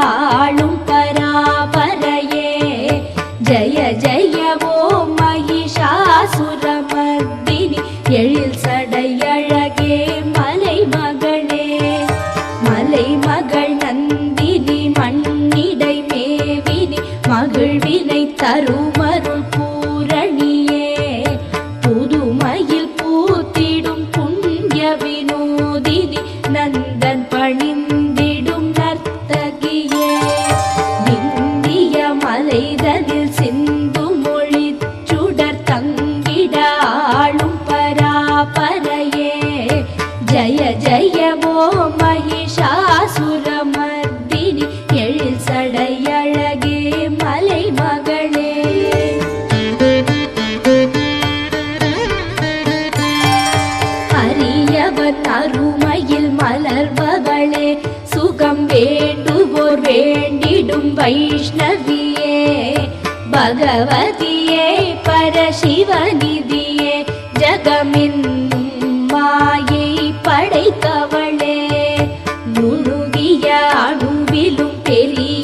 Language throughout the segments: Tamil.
ஆளும் பராபரையே. ஜய ஜய ஓ மகிஷாசுரமர்தினி எழில் சடையழகே மலை மகளே. மலை மகள் நந்தினி மண்ணிடை மேவினி மகிழ்வினை தருமருள் பூரணியே. புதுமையில் பூத்திடும் புண்ணிய வினோதினி நந்தன் சுகம் வேண்டுவோர் வேண்டிடும் வைஷ்ணவியே பகவதியே பரசிவநிதியே ஜகமின் மாயை படைத்தவளே. நுணுகிய அணுவிலும் பெரிய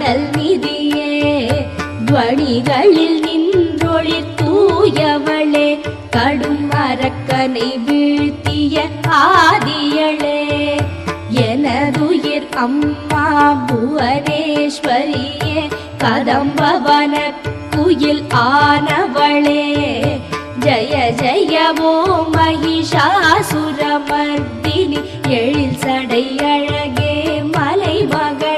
கடல் நிதியே துவணிகளில் நின்றொழி தூயவளே கடும் அரக்கனை வீழ்த்திய ஆதியளே. எனதுயிர் அம்மா புவனேஸ்வரியே கதம்பவன குயில் ஆனவளே. ஜய ஜயவோ ஓ மகிஷாசுரமர்தினி எழில் சடையழகே மலை மகள்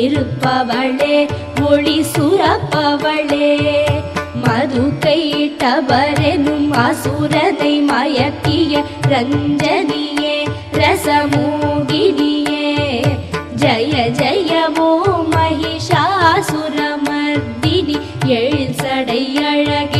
இருப்பவளே ஒளி சுரப்பவளே. மது கைட்டவரெனும் அசுரதை மயக்கிய ரஞ்சனியே ரசமோகினியே. ஜய ஜயமோ மகிஷாசுரமர்தினி எழில் சடை அழகே.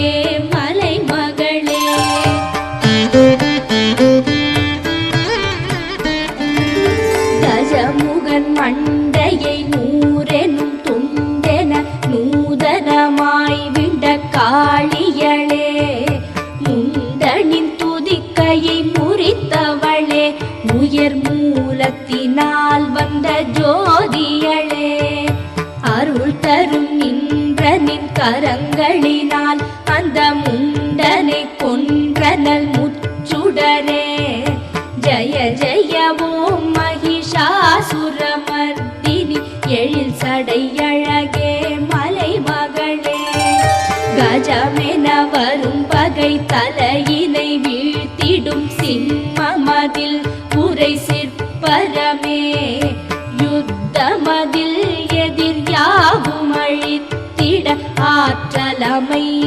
சடையழகே மலை மகளே கஜமென வரும் பகை தலையினை வீழ்த்திடும் சிம்மமதில் உரை சிற்பரமே. யுத்தமதில் எதிர் யாவும் அழித்திட ஆற்றலமை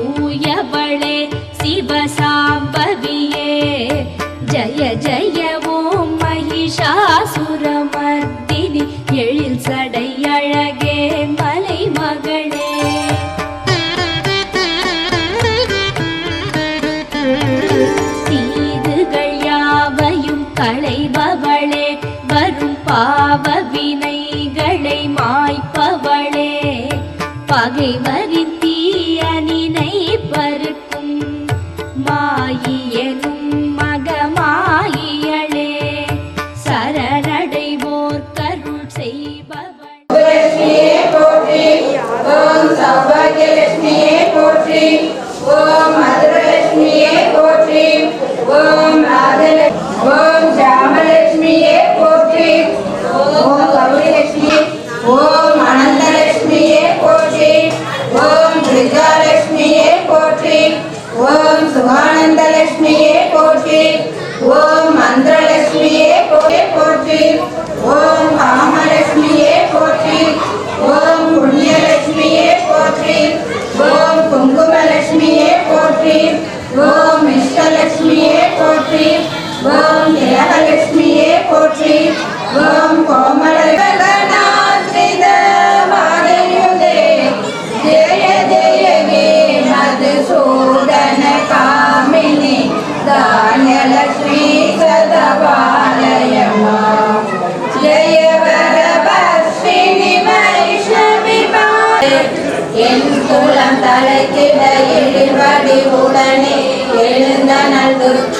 தூயவளே சிவசாம்பவியே. ஜய ஜய ஓம் மகிஷாசுரமர்த்தினி எழில் சடை அழகே மலை மகளே. தீதுகள் யாவையும் களைபவளே வரும் பாவ வினைகளை மாய்ப்பவளே. பகைவரி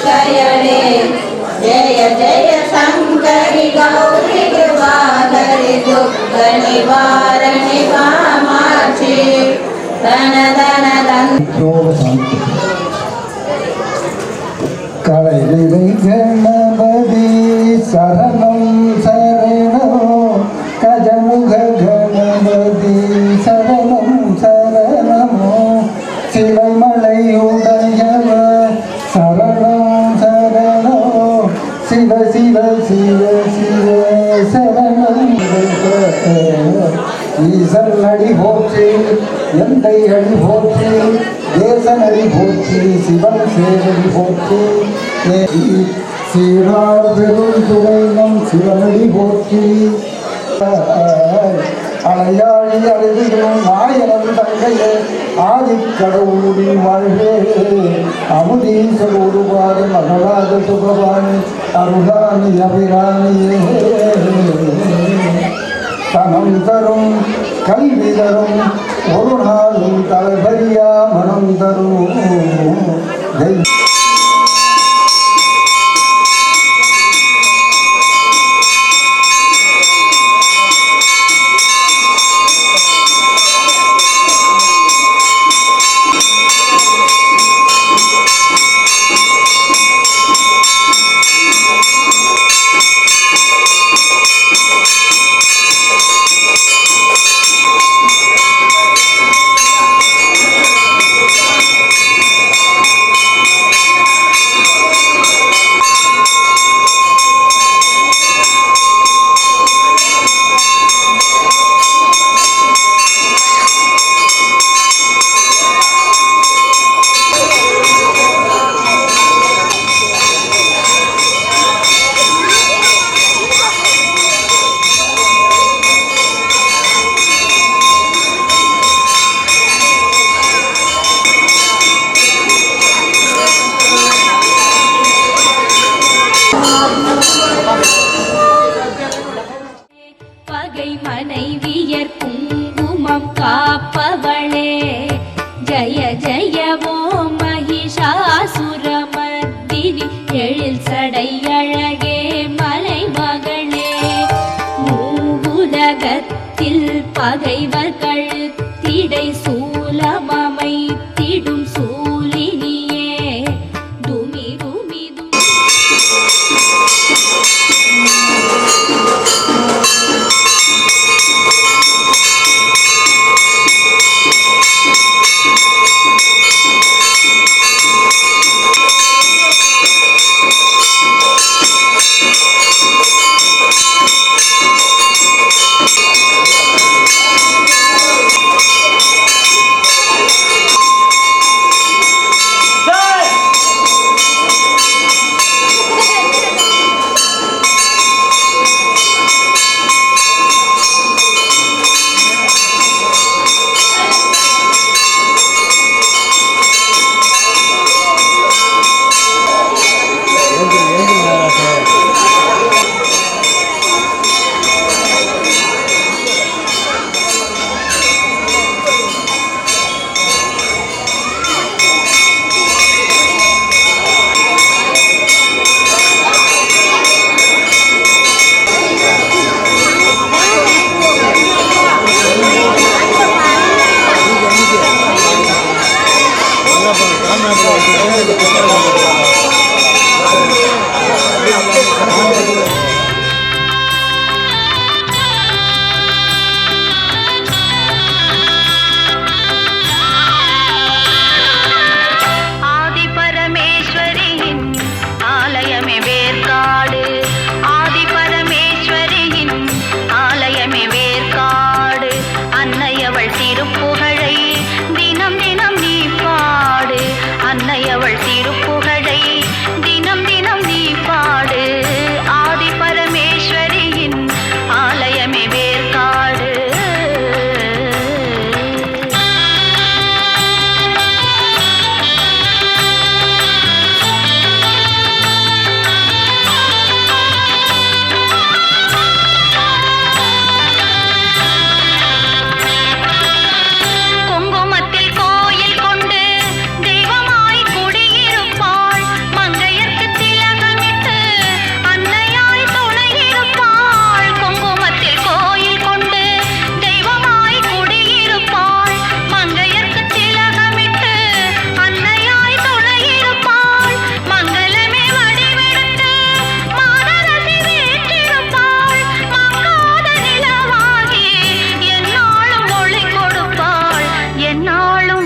நல் துர்க்கையடே ஜெய ஜெய சங்கரி கௌரி கிருபாகரி துக்க நிவாரணி காமாட்சி தன தன தன் யோகசாந்தி கலைவிலை கணபதி சரணம் சரணோ கஜமுக கணபதி சரணம் சரணமோ சிவமலையுடையவ எந்தை அடி போற்றி தேசன் போற்றி சிவன் சேவடி போற்றி சீரார் பெரும் துறைனம் சிவனடி போற்றி. அலையாழி அழுதியும் நாயனம் தங்கையே ஆதிக்கடவுடி வாழ்வே. அமுதீசர் ஒருவாறு மகளாத சுபவாணி அருகாணி அபிராணியே. தனம் தரும் கல்வி தரும் ஒரு நாளும் தலைபரியா மனம் தரும்.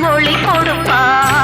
பொன்னொழி கொடுப்பார்